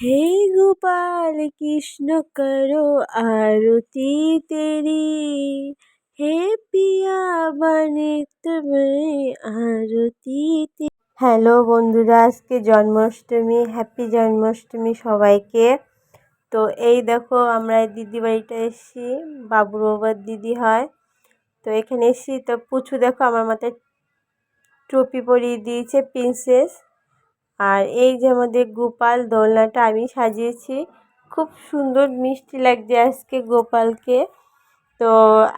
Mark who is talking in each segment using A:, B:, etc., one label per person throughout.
A: হে গোপাল কৃষ্ণ করো আরতি তেরি। হে পিয়া বনে তুমি আরতি হ্যালো বন্ধুরা, আজকে জন্মাষ্টমী, হ্যাপি জন্মাষ্টমী সবাইকে। তো এই দেখো আমরা দিদি বাড়িটা এসেছি, বাবুর বাবার দিদি হয়। তো এখানে এসেছি, তো পুচু দেখো আমার মাথায় টুপি পরিয়ে দিয়েছে প্রিন্সেস আর এই যে আমাদের গোপাল দোলনাটা আমি সাজিয়েছি, খুব সুন্দর মিষ্টি লাগছে আজকে গোপালকে। তো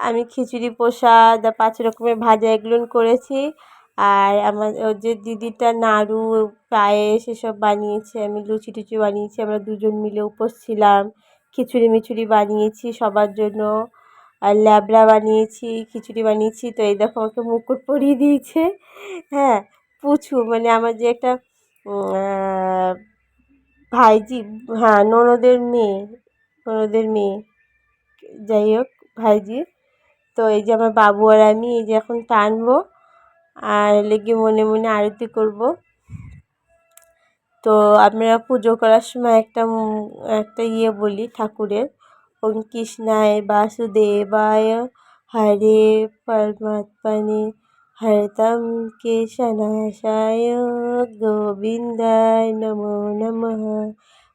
A: আমি খিচুড়ি প্রসাদ, পাঁচ রকমের ভাজা এগুলো করেছি। আর আমার যে দিদিটা নাড়ু, পায়েস এসব বানিয়েছে, আমি লুচি টুচি বানিয়েছি, আমরা দুজন মিলে উপোস ছিলাম। খিচুড়ি মিচুড়ি বানিয়েছি সবার জন্য। আর ল্যাবড়া বানিয়েছি, খিচুড়ি বানিয়েছি। তো এই দেখো আমাকে মুকুট পরিয়ে দিয়েছে। হ্যাঁ পুছু মানে আমার যে একটা ভাইজি হ্যাঁ ননদের মেয়ে ননদের মেয়ে। যাই হোক, ভাইজি। তো এই যে আমার বাবু আর আমি এই যে এখন টানবো আর লেগে মনে মনে আরতি করব। তো আমরা পুজো করার সময় একটা একটা ইয়ে বলি ঠাকুরের, ওম কৃষ্ণায় বাসুদেবায় হরে পরমাত্মনে হরতম কেশনাশায় গোবিন্দায় নমো নমঃ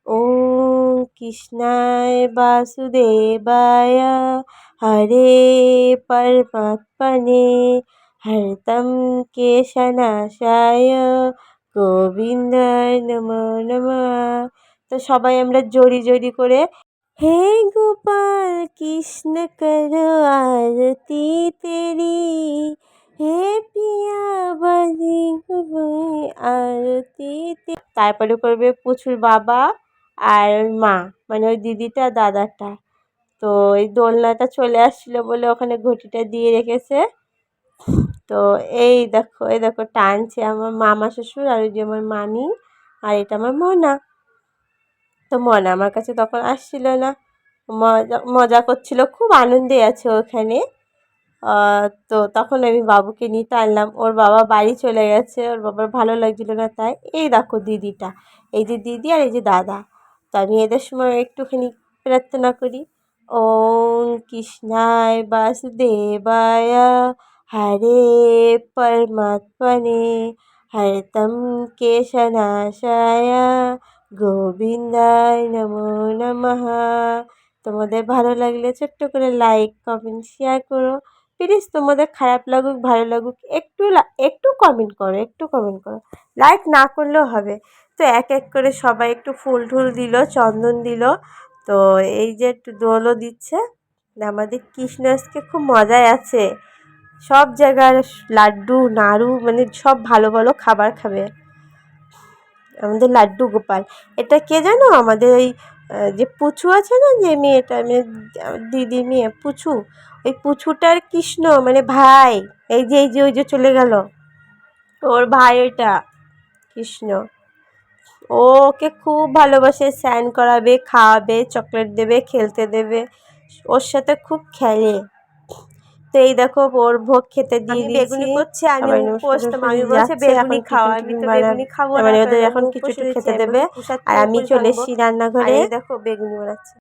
A: ওম কৃষ্ণায় বাসুদেবায় হরে পরমাত্মনে হরতম কেশনাশায় গোবিন্দায় নমো নমঃ তো সবাই আমরা জড়ি জড়ি করে, হে গোপাল কৃষ্ণ করো আরতি তেরি। হে পিয়া বাজি আরতি তারপরে করবে প্রচুর বাবা আর মা মানে ওই দিদিটা দাদাটা। তো এই দোলনাটা চলে আসছিল বলে ওখানে ঘটিটা দিয়ে রেখেছে। তো এই দেখো এই দেখো, টানছে আমার মামা শ্বশুর আর ওই যে আমার মামি আর এটা আমার মনা। তো মনা আমার কাছে তখন আসছিল না। মজা মজা করছিল, খুব আনন্দে আছে ওখানে। তো তখন আমি বাবুকে নিয়ে টানলাম ওর বাবা বাড়ি চলে গেছে, ওর বাবার ভালো লাগছিল না তাই এই দেখো দিদিটা, এই যে দিদি আর এই যে দাদা। তো আমি এদের সময় একটুখানি প্রার্থনা করি, ওম কৃষ্ণায় বাসুদেবায় হরে পরমাত্মনে, হরতম কেশনাশায় গোবিন্দায় নমো নমঃ। তোমাদের ভালো লাগলে ছোট্ট করে লাইক কমেন্ট শেয়ার করো। প্লিজ তোমাদের খারাপ লাগুক, ভালো লাগুক, একটু একটু কমেন্ট করো, একটু কমেন্ট করো। লাইক না করলেও হবে। তো এক এক করে সবাই একটু ফুল টুল দিল, চন্দন দিল। তো এই যে একটু দোলও দিচ্ছে। আমাদের কৃষ্ণ আজকে খুব মজায় আছে। সব জায়গার লাড্ডু, নাড়ু মানে সব ভালো ভালো খাবার খাবে। আমাদের লাড্ডু গোপাল। এটা কে জানো? আমাদের ওই যে পুচু আছে না, যে মেয়েটা মেয়ে দিদি মেয়ে, পুচু। ওই পুচুটার কৃষ্ণ মানে ভাই, এই যে এই যে, ওই যে চলে গেল। ওর ভাই ওইটা, কৃষ্ণ। ও ওকে খুব ভালোবাসে স্যান করাবে, খাওয়াবে, চকলেট দেবে, খেলতে দেবে। ওর সাথে খুব খেলে। তো এই দেখো ওর ভোগ খেতে দিয়ে বেগুনি করছে আমি আমি বলছে বেগুনি খাওয়া আমি তো বেগুনি খাব মানে ওদের এখন কিছু খেতে দেবে। আর আমি চলে এসেছি রান্নাঘরে। দেখো বেগুনি বানাচ্ছে।